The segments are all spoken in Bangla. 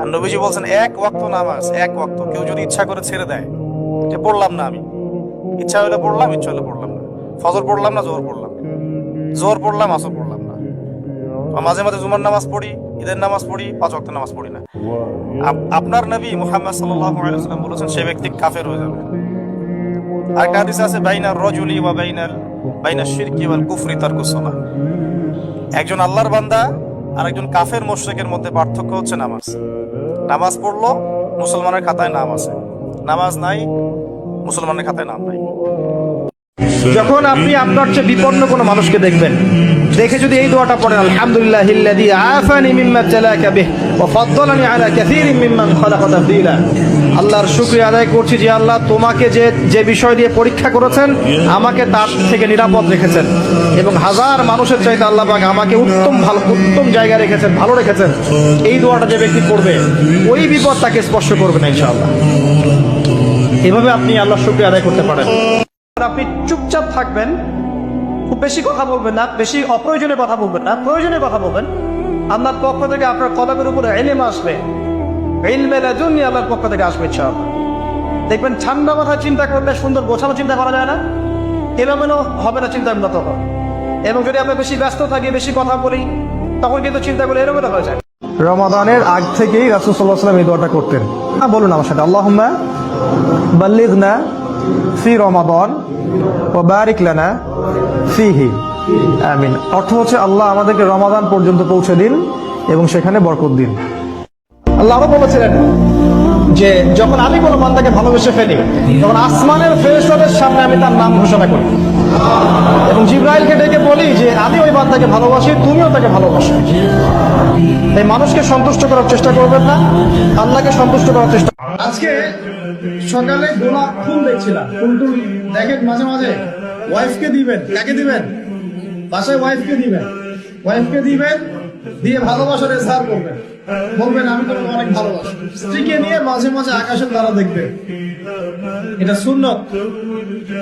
আর নবীজি বলছেন, এক ওয়াক্ত নামাজ, এক ওয়াক্ত। কেউ যদি ইচ্ছা করে ছেড়ে দেয়, যে পড়লাম না আমি। ইচ্ছা হলে পড়লাম, ইচ্ছা হলে পড়লাম না। ফজর পড়লাম না পড়লাম পড়লাম, আসর পড়লাম না। মাঝে মাঝে জুমার নামাজ পড়ি, ঈদের নামাজ পড়ি, পাঁচ ওয়াক্ত নামাজ পড়ি না। আপনার নবী মুহাম্মদ সাল্লাল্লাহু বলেছেন সেই ব্যক্তি কাফের হয়ে যাবে। আরেকটা হাদিস আছে, বাইনার রজুলি ওয়া বাইনাল বাইনাশ শিরকি কুফরি তারকুস সালাহ একজন আল্লাহর বান্দা আর একজন কাফের মোশ্রেকের মধ্যে পার্থক্য হচ্ছে নামাজ। নামাজ পড়ল, মুসলমানের খাতায় নাম আছে। নামাজ নাই, মুসলমানের খাতায় নাম নাই। যখন আপনি আপনার চেয়ে বিপন্ন কোনো মানুষকে দেখবেন, দেখে যদি এই দোয়াটা পড়েন, আলহামদুলিল্লাহ হিল্লাযী আফানি মিম্মা বিহ ওয়া ফাদ্দালানি আলা কাসীরিন মিম্মান খালাকা তাফদীলা। আল্লাহর শুকরিয়া আদায় করছি যে আল্লাহ তোমাকে যে যে বিষয় দিয়ে পরীক্ষা করেছেন, আমাকে তার থেকে নিরাপদ রেখেছেন। এবং হাজার মানুষের চাইতে আল্লাহ পাক আমাকে উত্তম ভালো, উত্তম জায়গায় রেখেছেন, ভালো রেখেছেন। এই দোয়াটা যে ব্যক্তি পড়বে ওই বিপদ তাকে স্পর্শ করবে না ইনশাআল্লাহ। এভাবে আপনি আল্লাহর শুকরিয়া আদায় করতে পারেন। আপনি চুপচাপ থাকবেন, খুব বেশি কথা বলবেন না, বেশি অপ্রয়োজনীয় কথা বলবেন না, প্রয়োজনীয় কথা বলবেন। আল্লাহর পক্ষ থেকে আপনার কলমের উপরে এলিম আসবে। এলমে লাজুনি আল্লাহর পক্ষ থেকে আসবে সব দেখবেন ঠান্ডা মাথায় চিন্তা করলে সুন্দর গোছানো চিন্তা করা যায় না। এলোমেলো হবে না চিন্তা ভাবনা তখন। এবং যদি আমরা বেশি ব্যস্ত থাকি, বেশি কথা বলি, তখন কিন্তু চিন্তাগুলো এলোমেলো হয়ে যায়। রমাদানের আগ থেকেই রাসুল সাল্লাহ সাল্লাম এই দোয়াটা করতেন। বলুন আমার সাথে আল্লাহ আল্লাহুম্মা বাল্লিগনা ফি রমাদন ও বারিক লানা ফিহি। আমিন। অর্থ হচ্ছে আল্লাহ আমাদেরকে রমাদান পর্যন্ত পৌঁছে দিন এবং সেখানে বরকত দিন। আল্লাহ আরও বলেছিলেন যে, যখন আমি কোনো বান্দাকে ভালোবেসে ফেলি, তখন আসমানের ফেরেশতাদের সামনে আমি তার নাম ঘোষণা করি। এবং জিব্রাইলকে ডেকে বলি যে আমি ওই বান্দাকে ভালোবাসি, তুমিও তাকে ভালোবাসো। তাই মানুষকে সন্তুষ্ট করার চেষ্টা করবেন না, আল্লাহকে সন্তুষ্ট করার চেষ্টা আজকে সকালে গোলাপ ফুল দেখছিলাম। ফুল টুল দেখেন মাঝে মাঝে। ওয়াইফকে দিবেন? কাকে দিবেন? বাসায় ওয়াইফকে দিবেন? ওয়াইফকে দিবেন? দিয়ে ভালোবাসার এজহার করবেন বলবেন, আমি তোমাকে অনেক ভালোবাসি। স্ত্রীকে নিয়ে মাঝে মাঝে আকাশের তারা দেখবেন এটা সুন্নত।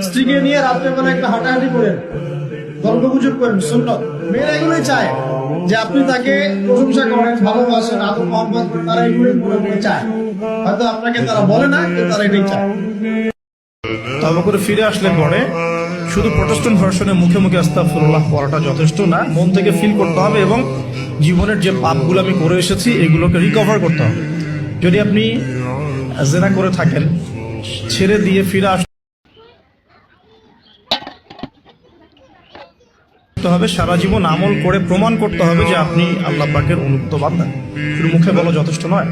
স্ত্রীকে নিয়ে রাত্রেবেলা একটা হাঁটাহাঁটি করেন গল্প গুজব করেন, সুন্নত। মেয়েরা এগুলোই চায় যে আপনি তাকে প্রশংসা করেন, ভালোবাসেন, আদর মোহাম্মদ করেন, তারা এগুলোই মনে মনে চায়। হয়তো আপনাকে তারা বলে না তারা এটাই চায়। তবে করে ফিরে আসলে পরে। শুধু প্রোটেস্ট্যান্ট ভার্সনে মুখে মুখে আস্তাফুল্লাহ পড়াটা যথেষ্ট না। মন থেকে ফিল করতে হবে এবং জীবনের যে পাপগুলো আমি করে এসেছি, এগুলোকে রিকভার করতে হবে। যদি আপনি জেনা করে থাকেন, ছেড়ে দিয়ে ফিরে আসতে হবে, সারা জীবন আমল করে প্রমাণ করতে হবে যে আপনি আল্লাহ পাকের অনুগত বান্দা। শুধু মুখে বলা যথেষ্ট নয়।